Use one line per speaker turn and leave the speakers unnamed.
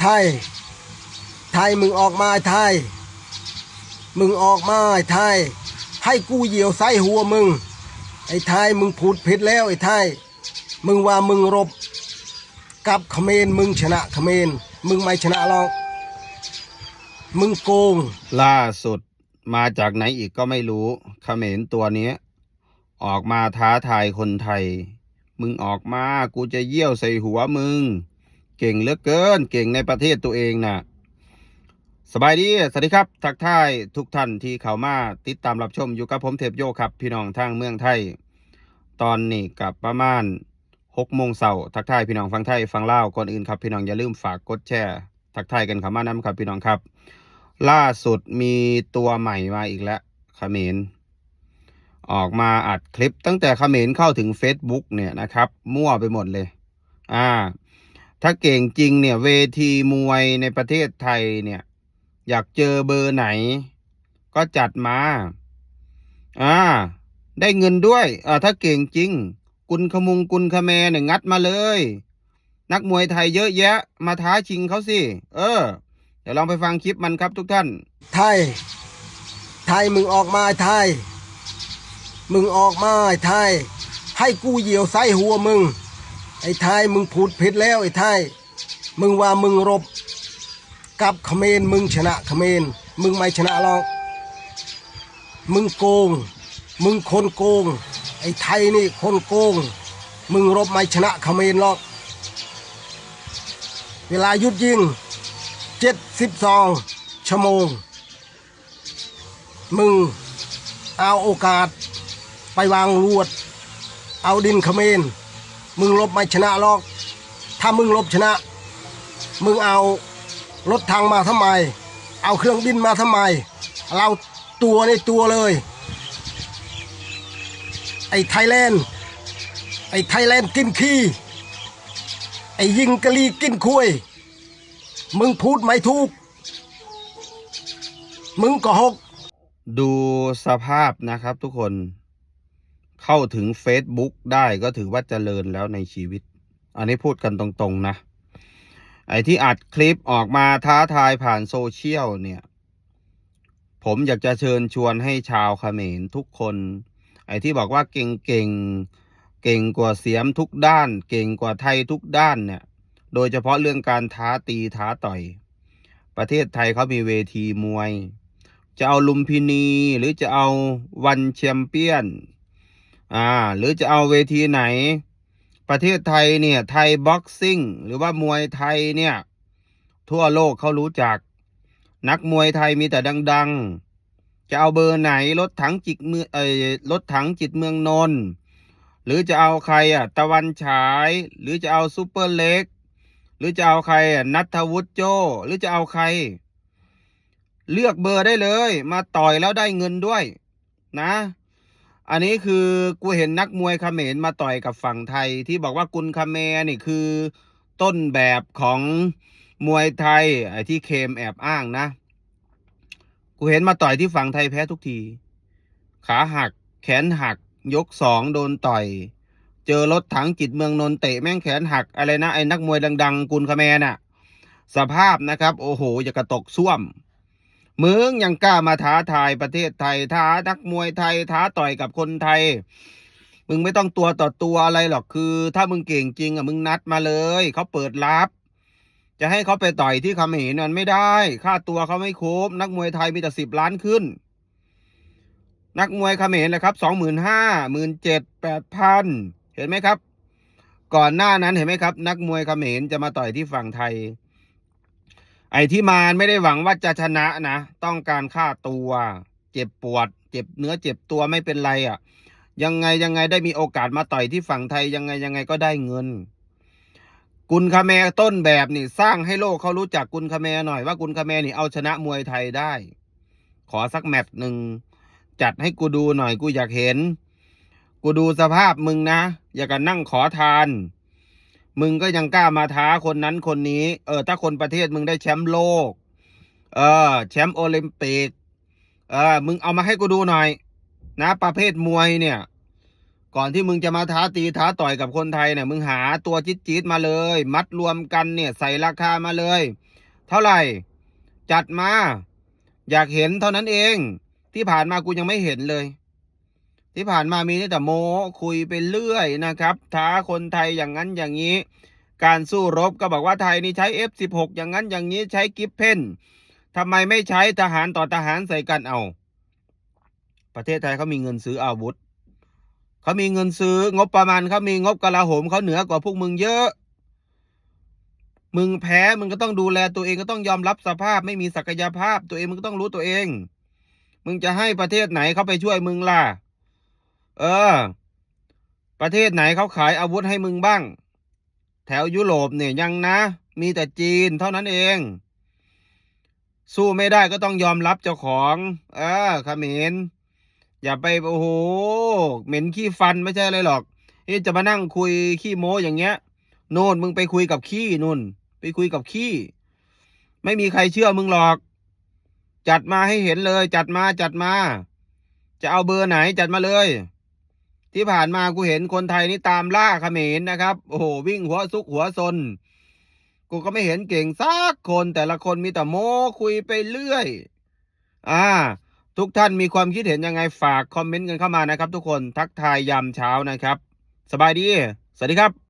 ไทย ไทยมึงออกมาไทย มึงออกมาไทย ให้กูเหยี่ยวไส้หัวมึง ไอ้ไทยมึงพูดผิดแล้วไอ้ไทย มึงว่ามึงรบ กับเขมรมึงชนะเขมรมึงไม่ชนะหรอก มึงโกง
ล่าสุดมาจากไหนอีกก็ไม่รู้เขมรตัวเนี้ย ออกมาท้าทายคนไทย มึงออกมากูจะเยี่ยวใส่หัวมึง เก่งเหลือเกิน เก่งในประเทศตัวเองนะสบายดี สวัสดีครับ ทักทายทุกท่านที่เข้ามาติดตามรับชมอยู่กับผมเทพโยครับ พี่น้องทางเมืองไทย ตอนนี้กับประมาณหกโมงเช้าทักทายพี่น้องฟังไทยฟังเล่าก่อนอื่นครับ พี่น้องอย่าลืมฝากกดแชร์ทักทายกันเข้ามานํครับ พี่น้องครับ ล่าสุดมีตัวใหม่มาอีกแล้วเขมรออกมาอัดคลิปตั้งแต่เขมรเข้าถึง Facebook เนี่ยนะครับ มั่วไปหมดเลย อ่า ถ้าเก่งจริงเนี่ย เวทีมวยในประเทศไทยเนี่ย อยากเจอเบอร์ไหน ก็จัดมา อ่า ได้เงินด้วยอ่าถ้าเก่งจริง กุนขมุงกุนขแมเนี่ยงัดมาเลย นักมวยไทยเยอะแยะ มาท้าชิงเขาสิ เออ เดี๋ยวลองไปฟังคลิปมันครับทุกท่าน
ไทย ไทยมึงออกมาไทย มึงออกมาไทย ให้กูเหยี่ยวไส้หัวมึง ไอ้ไทยมึงพูดผิดแล้วไอ้ไทยมึงว่ามึงรบกับเขมรมึงชนะเขมรมึงไม่ชนะหรอก มึงโกง มึงคนโกง ไอ้ไทยนี่คนโกง มึงรบไม่ชนะเขมรหรอก เวลาหยุดยิงเจ็ดสิบสองชั่วโมง มึงเอาโอกาสไปวางลวด เอาดินเขมร มึงลบไม่ชนะหรอก ถ้ามึงลบชนะ มึงเอารถทางมาทำไม เอาเครื่องบินมาทำไม เราตัวในตัวเลย ไอ้ไทยแลนด์ ไอ้ไทยแลนด์กินขี้ไอ้ยิงกะลีกินคุย มึงพูดไม่ถูก มึงก็หก
ดูสภาพนะครับทุกคน เข้าถึง Facebook ได้ก็ถือว่าเจริญแล้วในชีวิต อันนี้พูดกันตรงๆนะ ไอ้ที่อัดคลิปออกมาท้าทายผ่านโซเชียลเนี่ย ผมอยากจะเชิญชวนให้ชาวเขมรทุกคน ไอ้ที่บอกว่าเก่งเก่งๆเก่งกว่าเสียมทุกด้าน เก่งกว่าไทยทุกด้านเนี่ย โดยเฉพาะเรื่องการท้าตีท้าต่อย ประเทศไทยเขามีเวทีมวย จะเอาลุมพินีหรือจะเอาวันแชมเปี้ยน อ่า หรือจะเอาเวทีไหน ประเทศไทยเนี่ย ไทยบ็อกซิ่ง หรือว่ามวยไทยเนี่ย ทั่วโลกเขารู้จัก นักมวยไทยมีแต่ดัง ๆ จะเอาเบอร์ไหนรถถังจิตเมืองเอ้ยรถถังจิตเมืองนนท์หรือจะเอาใครอะ ตะวันฉาย หรือจะเอาซูเปอร์เล็ก หรือจะเอาใครอะนัทวุฒิโจ หรือจะเอาใคร เลือกเบอร์ได้เลย มาต่อยแล้วได้เงินด้วย นะ อันนี้คือกูเห็นนักมวยเขมรมาต่อยกับฝั่งไทย ที่บอกว่ากุนคาเมรนี่คือต้นแบบของมวยไทยไอ้ที่เคมแอบอ้างนะ กูเห็นมาต่อยที่ฝั่งไทยแพ้ทุกที ขาหัก แขนหัก ยกสองโดนต่อย เจอรถถังจิตเมืองนนท์เตะแม่งแขนหัก อะไรนะไอ้นักมวยดัง ๆ กุนคาเมรน่ะ สภาพนะครับ โอ้โหอย่ากระตกซ่วม มึงยังกล้ามาท้าทายประเทศไทย ท้านักมวยไทย ท้าต่อยกับคนไทย มึงไม่ต้องตัวต่อตัวอะไรหรอกคือ ถ้ามึงเก่งจริงอะมึงนัดมาเลยเขาเปิดรับจะให้เขาไปต่อยที่เขมรนั่นไม่ได้ ค่าตัวเขาไม่คุ้มนักมวยไทยมีแต่สิบล้านขึ้น นักมวยเขมรนะครับสองหมื่นห้าหมื่นเจ็ดแปดพันเห็นไหมครับ ก่อนหน้านั้นเห็นไหมครับ นักมวยเขมรจะมาต่อยที่ฝั่งไทย ไอ้ที่มาไม่ได้หวังว่าจะชนะนะ ต้องการค่าตัว เจ็บปวด เจ็บเนื้อเจ็บตัวไม่เป็นไรอะ่ะ ยังไงยังไงได้มีโอกาสมาต่อยที่ฝั่งไทยยังไงยังไงก็ได้เงิน กุนคาแมต้นแบบนี่สร้างให้โลกเขารู้จักกุนคาแมหน่อยว่ากุนคาแมนี่เอาชนะมวยไทยได้ ขอสักแมตช์หนึ่งจัดให้กูดูหน่อยกูอยากเห็น กูดูสภาพมึงนะ อย่ากันนั่งขอทาน มึงก็ยังกล้ามาท้าคนนั้นคนนี้ เออ ถ้าคนประเทศมึงได้แชมป์โลก เออ แชมป์โอลิมปิก เออ มึงเอามาให้กูดูหน่อย นะ ประเภทมวยเนี่ย ก่อนที่มึงจะมาท้าตีท้าต่อยกับคนไทยเนี่ย มึงหาตัวจี๊ดจี๊ดมาเลย มัดรวมกันเนี่ย ใส่ราคามาเลย เท่าไหร่ จัดมา อยากเห็นเท่านั้นเอง ที่ผ่านมากูยังไม่เห็นเลย ที่ผ่านมามีแต่โมคุยไปเรื่อยนะครับ ท้าคนไทยอย่างนั้นอย่างนี้ การสู้รบก็บอกว่าไทยนี่ใช้ F16 อย่างนั้นอย่างนี้ใช้กิฟเพนทำไมไม่ใช้ทหารต่อทหารใส่กันเอา ประเทศไทยเขามีเงินซื้ออาวุธเขามีเงินซื้องบประมาณเขามีงบกลาโหมเขาเหนือกว่าพวกมึงเยอะ มึงแพ้มึงก็ต้องดูแลตัวเองก็ต้องยอมรับสภาพไม่มีศักยภาพ ตัวเองมึงก็ต้องรู้ตัวเอง มึงจะให้ประเทศไหนเขาไปช่วยมึงล่ะ เออ ประเทศไหนเขาขายอาวุธให้มึงบ้าง แถวยุโรปเนี่ยยังนะ มีแต่จีนเท่านั้นเอง สู้ไม่ได้ก็ต้องยอมรับเจ้าของ เออเขมรอย่าไปโอ้โห เหม็นขี้ฟันไม่ใช่อะไรหรอกที่จะมานั่งคุยขี้โม้อย่างเงี้ย โน่นมึงไปคุยกับขี้นู่น ไปคุยกับขี้ ไม่มีใครเชื่อมึงหรอก จัดมาให้เห็นเลย จัดมาจัดมา จะเอาเบอร์ไหนจัดมาเลย ที่ผ่านมากูเห็นคนไทยนี่ตามล่าเขมรนะครับ โอ้โหวิ่งหัวซุกหัวซน กูก็ไม่เห็นเก่งสักคนแต่ละคนมีแต่โม้คุยไปเรื่อย อ่า ทุกท่านมีความคิดเห็นยังไงฝากคอมเมนต์กันเข้ามานะครับ ทุกคนทักทายยามเช้านะครับ สบายดี สวัสดีครับ